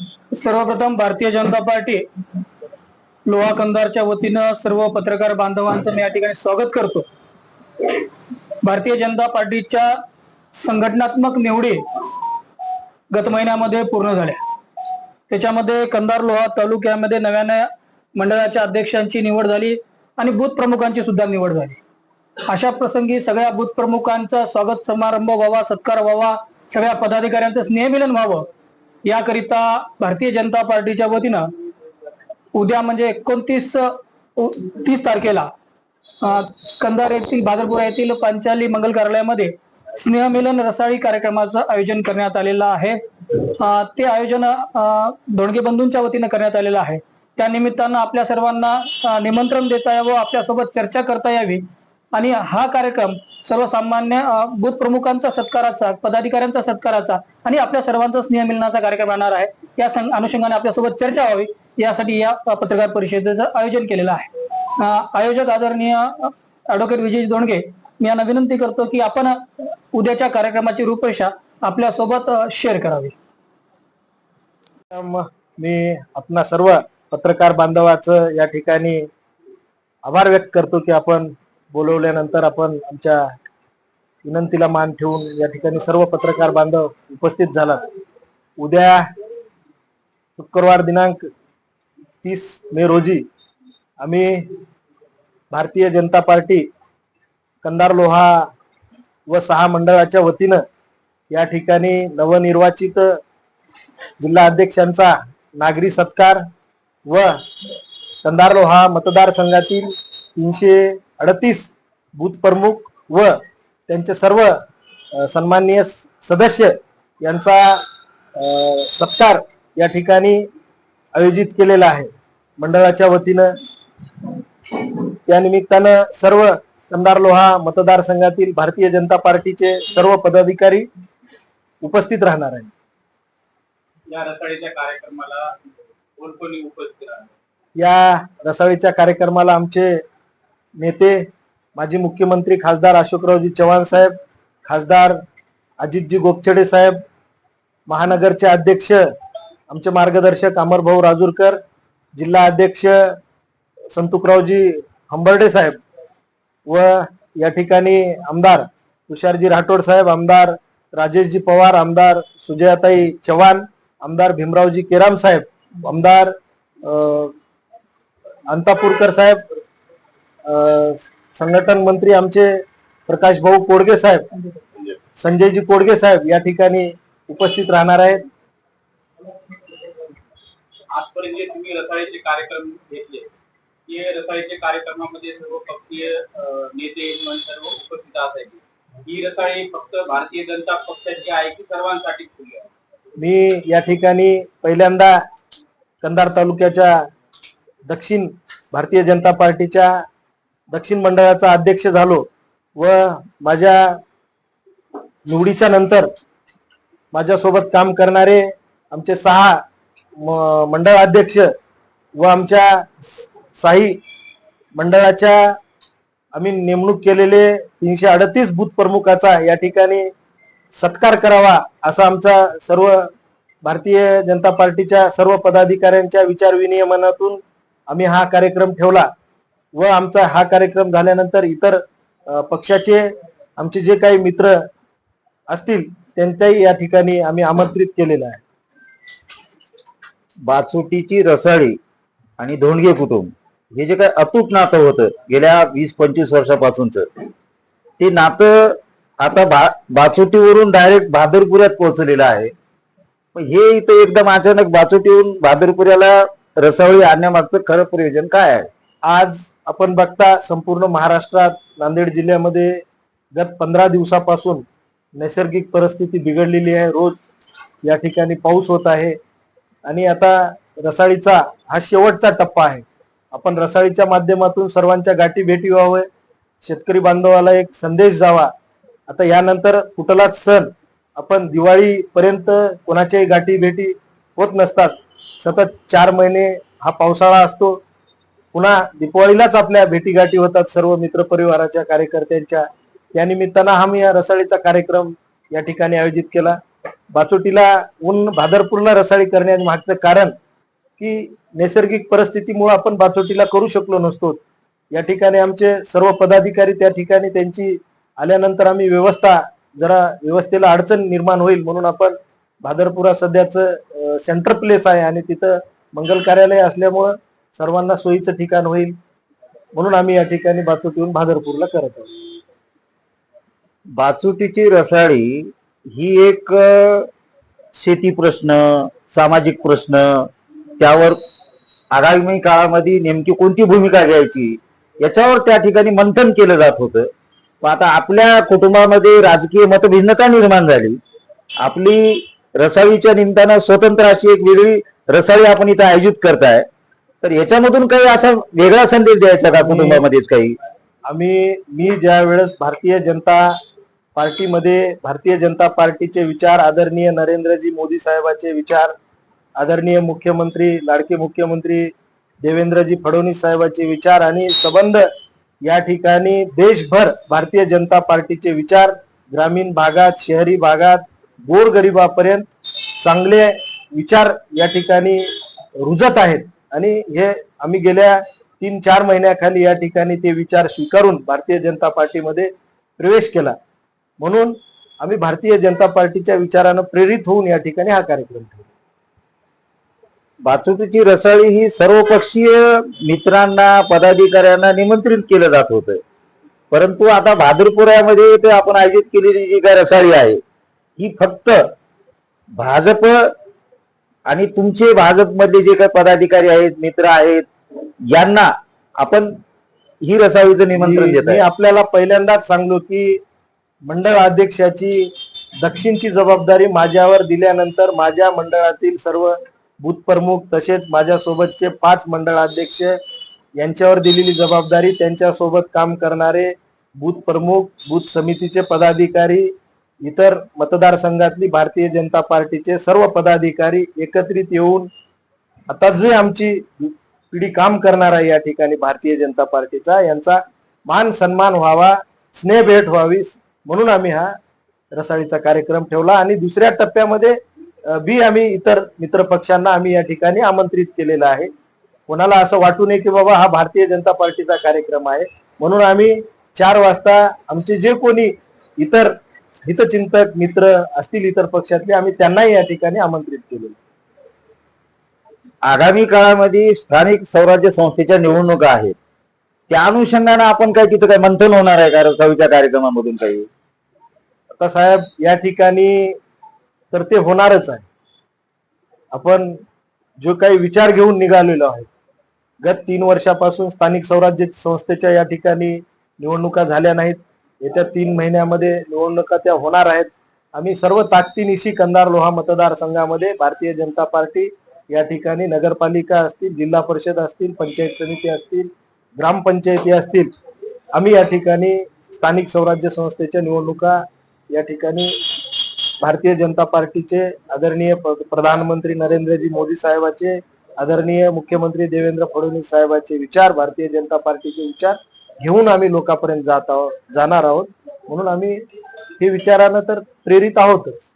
सर्वप्रथम भारतीय जनता पार्टी लोहा कंदारच्या वतीनं सर्व पत्रकार बांधवांचं मी या ठिकाणी स्वागत करतो. भारतीय जनता पार्टीच्या संघटनात्मक निवडी गत महिन्यामध्ये पूर्ण झाल्या. त्याच्यामध्ये कंधार लोहा तालुक्यामध्ये नव्याने मंडळाच्या अध्यक्षांची निवड झाली आणि बूथ प्रमुखांची सुद्धा निवड झाली. अशा प्रसंगी सगळ्या बूथ प्रमुखांचा स्वागत समारंभ व्हावा सत्कार व्हावा सगळ्या पदाधिकाऱ्यांचं स्नेहमिलन व्हावं याकरिता भारतीय जनता पार्टीच्या वतीनं उद्या म्हणजे एकोणतीस तीस तारखेला कंधार येथील बादरपुरा येथील पांचाली मंगल कार्यालयामध्ये स्नेहमिलन रसाळी कार्यक्रमाचं आयोजन करण्यात आलेलं आहे. ते आयोजन अं, धोंडगे बंधूंच्या वतीनं करण्यात आलेलं आहे. त्या निमित्तानं आपल्या सर्वांना निमंत्रण देता यावं आपल्यासोबत चर्चा करता यावी आणि हा कार्यक्रम सर्वसामान्य बूथ प्रमुखांचा सत्काराचा पदाधिकाऱ्यांचा सत्काराचा आणि आपल्या सर्वांचा स्नेहमिलनाचा कार्यक्रम राहणार आहे. या अनुषंगाने आपल्यासोबत चर्चा व्हावी. यासाठी या पत्रकार परिषदेचं आयोजन केलेलं आहे. आयोजक आदरणीय ऍडव्होकेट विजय दोंडगे मी यांना विनंती करतो की आपण उद्याच्या कार्यक्रमाची रूपरेषा आपल्यासोबत शेअर करावी. मी आपणा सर्व पत्रकार बांधवाचं या ठिकाणी आभार व्यक्त करतो की आपण बोलवल्यानंतर आपण आमच्या विनंतीला मान ठेवून या ठिकाणी सर्व पत्रकार बांधव उपस्थित झाला उद्या शुक्रवार दिनांक तीस मे रोजी आम्ही भारतीय जनता पार्टी कंदार लोहा व सहा मंडळाच्या वतीनं या ठिकाणी नवनिर्वाचित जिल्हा अध्यक्षांचा नागरी सत्कार व कंदार लोहा मतदारसंघातील तीनशे अडतीस बूथ प्रमुख व त्यांचे सर्व सन्माननीय सदस्य यांचा सत्कार या ठिकाणी आयोजित केलेला आहे. मंडळाच्या वतीनं त्या निमित्तानं सर्व कंधार लोहा मतदारसंघातील भारतीय जनता पार्टीचे सर्व पदाधिकारी उपस्थित राहणार आहे या रसाळीच्या कार्यक्रमाला कोण कोणी उपस्थित राहणार? या रसाळीच्या कार्यक्रमाला आमचे नेते माजी मुख्यमंत्री खासदार अशोकरावजी चव्हाण साहेब खासदार अजितजी गोपछडे साहेब महानगरचे अध्यक्ष आमचे मार्गदर्शक अमरभाऊ राजूरकर जिल्हा अध्यक्ष संतुकरावजी हंबर्डे साहेब व या ठिकाणी आमदार तुषारजी राठोड साहेब आमदार राजेशजी पवार आमदार सुजयाताई चव्हाण आमदार भीमरावजी केराम साहेब आमदार अंतापूरकर साहेब संघटन मंत्री आमचे प्रकाश भाऊ कोडगे साहेब संजयजी कोडगे साहेब या ठिकाणी उपस्थित राहणार आहेत. आजपर्यंत जे तुम्ही रसाळीचे कार्यक्रम घेतले ते रसाळीच्या कार्यक्रमामध्ये सर्व पक्षीय नेते सर्व उपस्थित असायचे ही रसाळी फक्त भारतीय जनता पक्षाची आहे की सर्वांसाठी खुली आहे? मी या ठिकाणी पहिल्यांदा कंधार तालुक्याच्या दक्षिण भारतीय जनता पार्टीच्या दक्षिण मंडळाचा अध्यक्ष झालो व माझ्या निवडीच्या नंतर माझ्यासोबत काम करणारे आमचे सहा म- मंडळ अध्यक्ष व आमच्या साई मंडळाच्या आम्ही नेमणूक केलेले तीनशे अडतीस बूथ प्रमुखाचा या ठिकाणी सत्कार करावा असा आमचा सर्व भारतीय जनता पार्टीच्या सर्व पदाधिकाऱ्यांच्या विचार विनियमनातून आम्ही हा कार्यक्रम ठेवला. व आमचा हा कार्यक्रम झाल्यानंतर इतर पक्षाचे आमचे जे काही मित्र असतील त्यांच्याही या ठिकाणी आम्ही आमंत्रित केलेलं आहे. बाचोटीची रसाळी आणि धोंडगे कुटुंब हे जे काय अतूट नातं होतं गेल्या वीस पंचवीस वर्षापासूनच ते नातं आता बा बाचोटीवरून डायरेक्ट भादरपुऱ्यात पोहोचलेलं आहे. हे इथं एकदम अचानक बाचोटीवरून भादरपुऱ्याला रसावळी आणण्यामागचं खरं प्रयोजन काय आहे? आज आपण बघता संपूर्ण महाराष्ट्रात नांदेड जिल्ह्यामध्ये गत पंधरा दिवसापासून नैसर्गिक परिस्थिती बिघडलेली आहे. रोज या ठिकाणी पाऊस होत आहे. आणि आता रसाळीचा हा शेवटचा टप्पा आहे. आपण रसाळीच्या माध्यमातून सर्वांच्या गाठी भेटी व्हावे. शेतकरी बांधवाला एक संदेश जावा. आता यानंतर कुठलाच सण आपण दिवाळी पर्यंत कोणाच्याही गाठी भेटी होत नसतात. सतत चार महिने हा पावसाळा असतो. पुन्हा दीपावळीलाच आपल्या भेटीगाठी होतात सर्व मित्र परिवाराच्या कार्यकर्त्यांच्या. या निमित्तानं आम्ही या रसाळीचा कार्यक्रम या ठिकाणी आयोजित केला. बाचोटीला ऊन भादरपूरला रसाळी करण्याचं मागचं कारण की नैसर्गिक परिस्थितीमुळे आपण बाचोटीला करू शकलो नसतो. या ठिकाणी आमचे सर्व पदाधिकारी त्या ठिकाणी त्यांची आल्यानंतर आम्ही व्यवस्था जरा व्यवस्थेला अडचण निर्माण होईल म्हणून आपण भादरपुरा सध्याचं सेंटर प्लेस आहे आणि तिथं मंगल कार्यालय असल्यामुळं सर्वांना सोयीचं ठिकाण होईल. म्हणून आम्ही या ठिकाणी बाचुटीहून भादरपूरला करत आहोत. बाचुटीची रसाळी ही एक शेती प्रश्न सामाजिक प्रश्न त्यावर आगामी काळामध्ये नेमकी कोणती भूमिका घ्यायची याच्यावर त्या ठिकाणी मंथन केलं जात होतं. पण आता आपल्या कुटुंबामध्ये राजकीय मतभिन्नता निर्माण झाली. आपली रसाळीच्या निमित्तानं स्वतंत्र अशी एक वेगळी रसाळी आपण इथं आयोजित करताय. तर याच्यामधून काही असा वेगळा संदेश द्यायचा का कुटुंबामध्येच काही? आम्ही मी ज्या वेळेस भारतीय जनता पार्टीमध्ये भारतीय जनता पार्टीचे विचार आदरणीय नरेंद्रजी मोदी साहेबांचे विचार आदरणीय मुख्यमंत्री लाडके मुख्यमंत्री देवेंद्रजी फडणवीस साहेबांचे विचार आणि संबंध या ठिकाणी देशभर भारतीय जनता पार्टीचे विचार ग्रामीण भागात शहरी भागात गोरगरिबापर्यंत चांगले विचार या ठिकाणी रुजत आहेत. आणि हे आम्ही गेल्या तीन चार महिन्याखाली या ठिकाणी ते विचार स्वीकारून भारतीय जनता पार्टीमध्ये प्रवेश केला. म्हणून आम्ही भारतीय जनता पार्टीच्या विचारानं प्रेरित होऊन या ठिकाणी हा कार्यक्रम ठेवला. बाचुकीची रसाळी ही सर्वपक्षीय मित्रांना पदाधिकाऱ्यांना निमंत्रित केलं जात होतं. परंतु आता भादरपुरामध्ये आपण आयोजित केलेली जी काय रसाळी आहे ही फक्त भाजप आणि तुमचे भाजपमधले जे काही पदाधिकारी आहेत मित्र आहेत यांना आपण ही रसाळीचं निमंत्रण देत मी आपल्याला पहिल्यांदाच सांगलो की मंडळ अध्यक्षाची दक्षिणची जबाबदारी माझ्यावर दिल्यानंतर माझ्या मंडळातील सर्व बूथ प्रमुख तसेच माझ्यासोबतचे पाच मंडळाध्यक्ष यांच्यावर दिलेली जबाबदारी त्यांच्यासोबत काम करणारे बूथ प्रमुख बूथ समितीचे पदाधिकारी इतर मतदारसंघातली भारतीय जनता पार्टीचे सर्व पदाधिकारी एकत्रित येऊन आता जे आमची पिढी काम करणार आहे या ठिकाणी भारतीय जनता पार्टीचा यांचा मान सन्मान व्हावा स्नेह भेट व्हावी म्हणून आम्ही हा रसाळीचा कार्यक्रम ठेवला. आणि दुसऱ्या टप्प्यामध्ये बी आम्ही इतर मित्र पक्षांना आम्ही या ठिकाणी आमंत्रित केलेलं आहे. कोणाला असं वाटू नये की बाबा हा भारतीय जनता पार्टीचा कार्यक्रम आहे म्हणून आम्ही चार वाजता आमचे जे कोणी इतर हितचिंतक मित्र असतील इतर पक्षातले आम्ही त्यांनाही या ठिकाणी आमंत्रित आहे. आगामी काळामध्ये स्थानिक स्वराज्य संस्थेच्या निवडणुका आहेत. त्या अनुषंगानं आपण काय तिथं काय मंथन होणार आहे का? कार्यक्रमामधून काही? आता साहेब या ठिकाणी तर ते होणारच आहे. आपण जो काही विचार घेऊन निघालेलो आहे गत तीन वर्षापासून स्थानिक स्वराज्य संस्थेच्या या ठिकाणी निवडणुका झाल्या नाहीत. येत्या तीन महिन्यामध्ये निवडणुका त्या होणार आहेत. आम्ही सर्व ताकदीनिशी कंदार लोहा मतदारसंघामध्ये भारतीय जनता पार्टी या ठिकाणी नगरपालिका असतील जिल्हा परिषद असतील पंचायत समिती असतील ग्रामपंचायती असतील आम्ही या ठिकाणी स्थानिक स्वराज्य संस्थेच्या निवडणुका या ठिकाणी भारतीय जनता पार्टीचे आदरणीय प्रधानमंत्री नरेंद्रजी मोदी साहेबाचे आदरणीय मुख्यमंत्री देवेंद्र फडणवीस साहेबाचे विचार भारतीय जनता पार्टीचे विचार घेऊन आम्ही लोकांपर्यंत जात आहोत जाणार आहोत. म्हणून आम्ही हे विचारानं तर प्रेरित आहोतच.